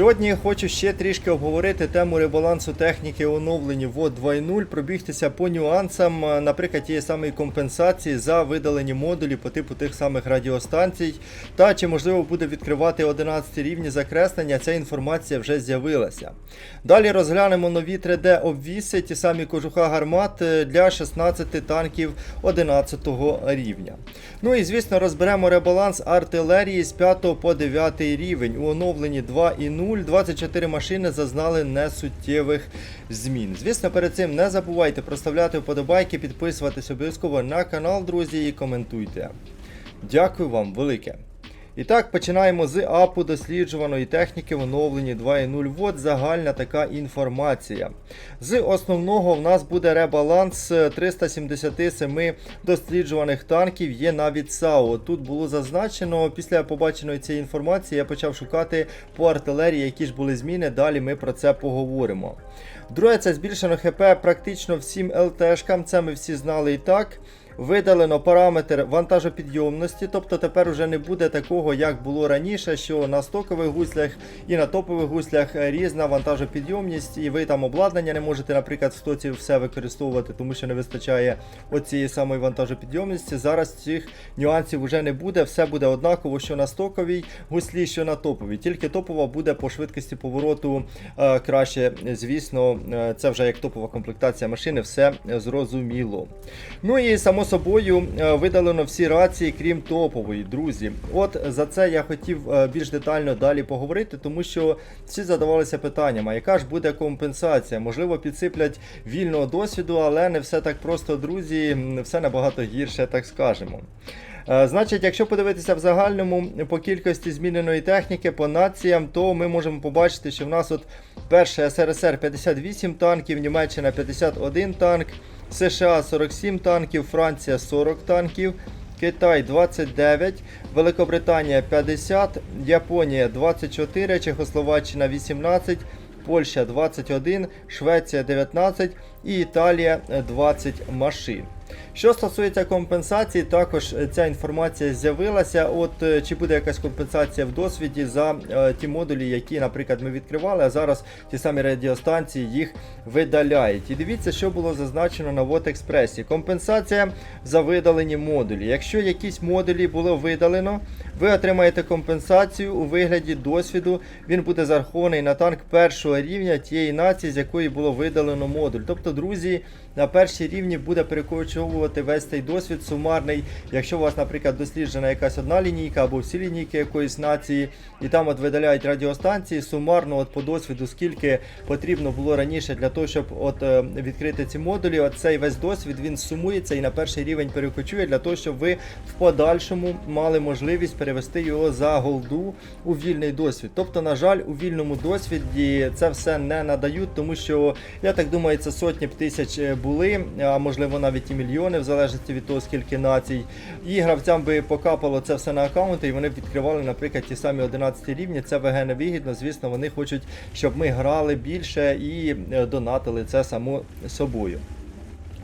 Сьогодні я хочу ще трішки обговорити тему ребалансу техніки оновлені ВОД 2.0, пробігтися по нюансам, наприклад, тієї самої компенсації за видалені модулі по типу тих самих радіостанцій, та чи можливо буде відкривати 11 рівні закреслення, ця інформація вже з'явилася. Далі розглянемо нові 3D обвіси, ті самі кожуха гармат е, для 16 танків 11 рівня. Ну і звісно розберемо ребаланс артилерії з 5 по 9 рівень. У оновленні 2.0 24 машини зазнали несуттєвих змін. Звісно, перед цим не забувайте проставляти вподобайки, підписуватись обов'язково на канал, друзі, і коментуйте. Дякую вам велике. І так, починаємо з апу досліджуваної техніки в оновленні 2.0 вод. Загальна така інформація. З основного в нас буде ребаланс 377 досліджуваних танків. Є навіть САУ. Тут було зазначено, після побаченої цієї інформації я почав шукати по артилерії, які ж були зміни. Далі ми про це поговоримо. Друге, це збільшено ХП практично всім ЛТшкам. Це ми всі знали і так. Видалено параметр вантажопідйомності, тобто тепер вже не буде такого, як було раніше, що на стокових гуслях і на топових гуслях різна вантажопідйомність, і ви там обладнання не можете, наприклад, в стоці все використовувати, тому що не вистачає оцієї самої вантажопідйомності. Зараз цих нюансів вже не буде, все буде однаково, що на стоковій гуслі, що на топовій. Тільки топова буде по швидкості повороту е, краще. Звісно, е, це вже як топова комплектація машини, все зрозуміло. Ну і само собою е, видалено всі рації, крім топової, друзі. От за це я хотів е, більш детально далі поговорити, тому що всі задавалися питанням, а яка ж буде компенсація? Можливо, підсиплять вільного досвіду, але не все так просто, друзі, все набагато гірше, так скажемо. Е, Значить, якщо подивитися в загальному по кількості зміненої техніки по націям, то ми можемо побачити, що в нас от перше СРСР 58 танків, Німеччина 51 танк, США 47 танків, Франція 40 танків. Китай 29, Великобританія 50, Японія 24, Чехословаччина 18, Польща 21, Швеція 19 і Італія е, 20 машин. Що стосується компенсації, також ця інформація з'явилася. От е, чи буде якась компенсація в досвіді за е, ті модулі, які, наприклад, ми відкривали, а зараз ті самі радіостанції їх видаляють. І дивіться, що було зазначено на Вот Експресі. Компенсація за видалені модулі. Якщо якісь модулі було видалено, ви отримаєте компенсацію у вигляді досвіду. Він буде зарахований на танк першого рівня тієї нації, з якої було видалено модуль. Тобто, друзі, на першій рівні буде перекочовувати весь цей досвід сумарний. Якщо у вас, наприклад, досліджена якась одна лінійка або всі лінійки якоїсь нації, і там от видаляють радіостанції, сумарно от по досвіду, скільки потрібно було раніше для того, щоб от е, відкрити ці модулі, от цей весь досвід він сумується і на перший рівень перекочує для того, щоб ви в подальшому мали можливість перевести його за голду у вільний досвід. Тобто, на жаль, у вільному досвіді це все не надають, тому що я так думаю, це сотні б тисяч е, були, а можливо навіть і мільйони, в залежності від того, скільки націй. І гравцям би покапало це все на аккаунти, і вони б відкривали, наприклад, ті самі 11 рівні. Це ВГ невигідно. Звісно, вони хочуть, щоб ми грали більше і е, донатили це само собою.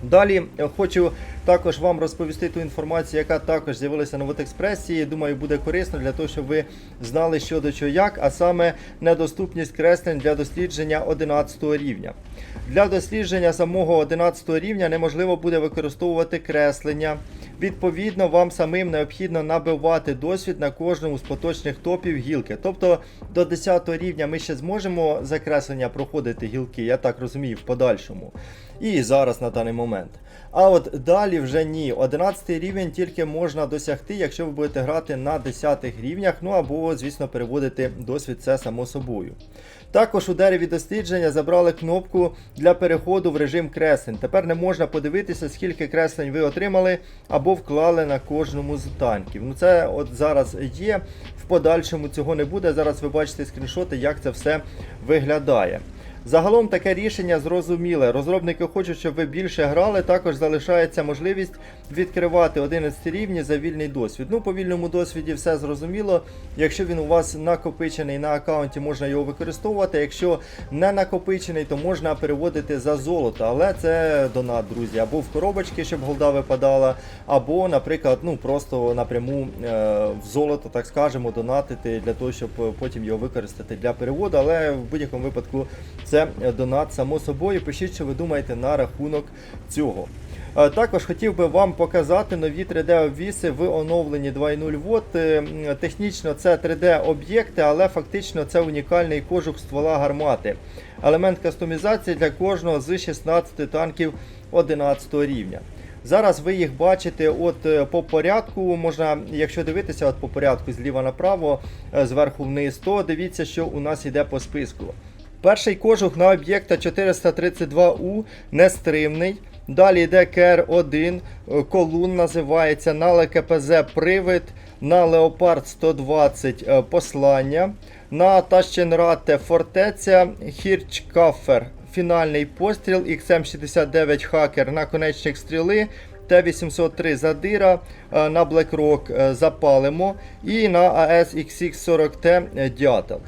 Далі е, хочу також вам розповісти ту інформацію, яка також з'явилася на Вотекспресі. Думаю, буде корисно для того, щоб ви знали, що до чого як, а саме недоступність креслень для дослідження 11 рівня. Для дослідження самого 11 рівня неможливо буде використовувати креслення. Відповідно, вам самим необхідно набивати досвід на кожному з поточних топів гілки. Тобто до 10 рівня ми ще зможемо закреслення проходити гілки, я так розумію, в подальшому. І зараз на даний момент. А от далі вже ні. 11 рівень тільки можна досягти, якщо ви будете грати на 10 рівнях, ну або, звісно, переводити досвід це само собою. Також у дереві дослідження забрали кнопку для переходу в режим креслень. Тепер не можна подивитися, скільки креслень ви отримали або вклали на кожному з танків. Ну це от зараз є. В подальшому цього не буде. Зараз ви бачите скріншоти, як це все виглядає. Загалом таке рішення зрозуміле. Розробники хочуть, щоб ви більше грали. Також залишається можливість відкривати 11 рівні за вільний досвід. Ну, по вільному досвіді все зрозуміло. Якщо він у вас накопичений на аккаунті, можна його використовувати. Якщо не накопичений, то можна переводити за золото. Але це донат, друзі, або в коробочки, щоб голда випадала, або, наприклад, ну просто напряму е, в золото, так скажемо, донатити для того, щоб потім його використати для переводу. Але в будь-якому випадку це донат само собою. Пишіть, що ви думаєте на рахунок цього. Е, Також хотів би вам показати нові 3D-обвіси в оновленні 2.0 вод. Е, Технічно це 3D-об'єкти, але фактично це унікальний кожух ствола гармати. Елемент кастомізації для кожного з 16 танків 11 рівня. Зараз ви їх бачите от е, по порядку. Можна, якщо дивитися от по порядку зліва направо, зверху вниз, то дивіться, що у нас йде по списку. Перший кожух на об'єкта 432У нестримний. Далі йде КР-1, е, колун називається, на ЛКПЗ привид, на Леопард 120 е, послання, на Тащенрате фортеця, Хірчкафер фінальний постріл, XM69 хакер наконечник стріли. Т-803 задира, е, на BlackRock е, запалимо і на АС XX40T е, дятел.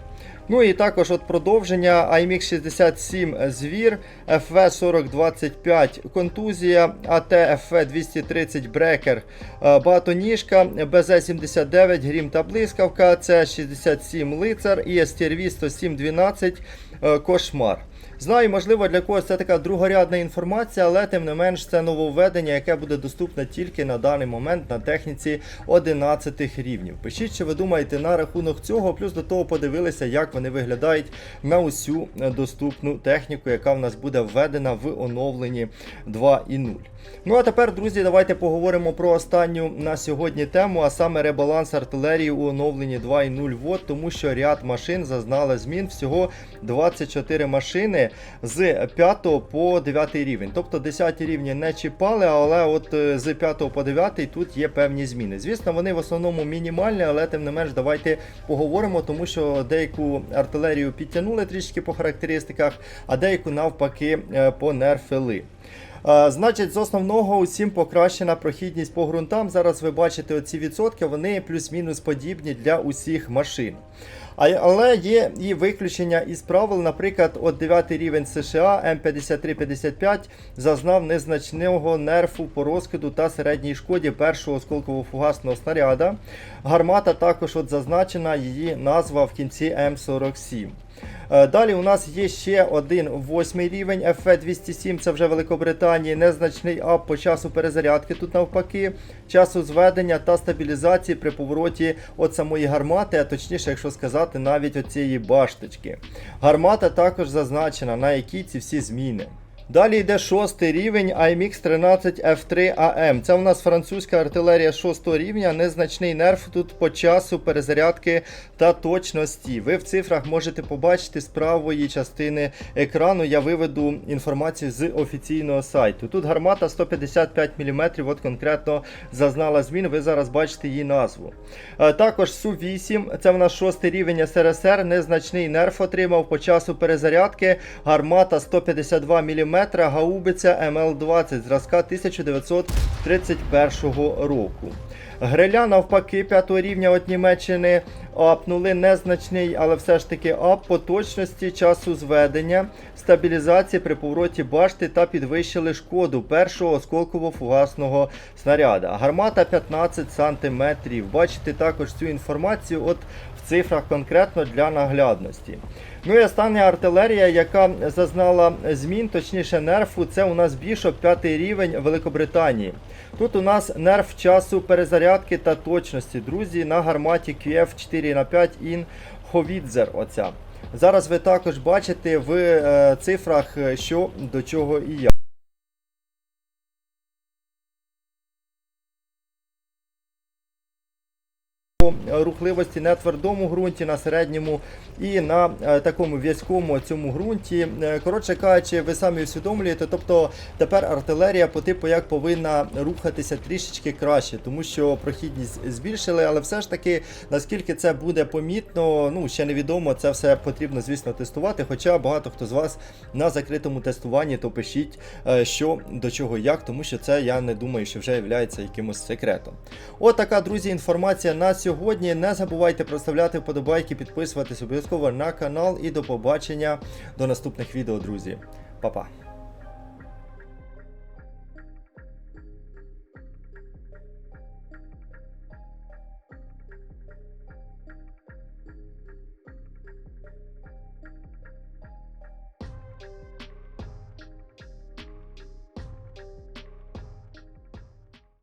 Ну і також от продовження IMX 67 звір, FV4025 контузія, АТ FV230 брекер, е, багатоніжка, БЗ-79 грім та блискавка, С67 лицар і STRV 10712 е, кошмар. Знаю, можливо, для когось це така другорядна інформація, але тим не менш це нововведення, яке буде доступне тільки на даний момент на техніці 11 рівнів. Пишіть, що ви думаєте на рахунок цього, плюс до того подивилися, як вони виглядають на усю доступну техніку, яка в нас буде введена в оновленні 2.0. Ну а тепер, друзі, давайте поговоримо про останню на сьогодні тему, а саме ребаланс артилерії у оновленні 2.0 вод, тому що ряд машин зазнали змін. Всього 24 машини з 5 по 9 рівень. Тобто 10 рівні не чіпали, але от е, з 5 по 9 тут є певні зміни. Звісно, вони в основному мінімальні, але тим не менш давайте поговоримо, тому що деяку артилерію підтягнули трішки по характеристиках, а деяку навпаки е, понерфили. Е, Значить, з основного усім покращена прохідність по ґрунтам. Зараз ви бачите оці відсотки, вони плюс-мінус подібні для усіх машин. Але є і виключення із правил, наприклад, от 9 рівень США М5355 зазнав незначного нерфу по розкиду та середній шкоді першого осколково-фугасного снаряда. Гармата також от зазначена її назва в кінці М47. Е, Далі у нас є ще один восьмий рівень FF207, це вже Великобританії, незначний ап по часу перезарядки тут навпаки, часу зведення та стабілізації при повороті от самої гармати, а точніше, якщо сказати, навіть оцієї башточки. Гармата також зазначена, на якій ці всі зміни. Далі йде шостий рівень IMX 13 F3 AM. Це у нас французька артилерія шостого рівня, незначний нерф тут по часу перезарядки та точності. Ви в цифрах можете побачити з правої частини екрану. Я виведу інформацію з офіційного сайту. Тут гармата 155 мм, от конкретно зазнала змін. Ви зараз бачите її назву. Е, Також Су-8, це в нас шостий рівень СРСР, незначний нерф отримав по часу перезарядки. Гармата 152 мм, гаубиця МЛ-20 зразка 1931 року. Гриля навпаки 5 рівня від Німеччини апнули незначний, але все ж таки ап по точності часу зведення, стабілізації при повороті башти та підвищили шкоду першого осколково-фугасного снаряда. Гармата 15 см. Бачите також цю інформацію от в цифрах конкретно для наглядності. Ну і остання артилерія, яка зазнала змін, точніше нерфу, це у нас Бішоп 5 рівень Великобританії. Тут у нас нерф часу перезарядки та точності, друзі, на гарматі QF 4х5 Ін Ховідзер. Оця. Зараз ви також бачите в е, цифрах, е, що до чого і як. Е, рухливості на твердому ґрунті, на середньому і на е, такому в'язкому цьому ґрунті. Е, Коротше кажучи, ви самі усвідомлюєте, тобто тепер артилерія по типу як повинна рухатися трішечки краще, тому що прохідність збільшили, але все ж таки, наскільки це буде помітно, ну ще невідомо. Це все потрібно, звісно, тестувати. Хоча багато хто з вас на закритому тестуванні, то пишіть, що до чого як, тому що це я не думаю, що вже є якимось секретом. От така, друзі, інформація на сьогодні. Не забувайте проставляти вподобайки, підписуватись обов'язково на канал і до побачення до наступних відео, друзі. Па-па.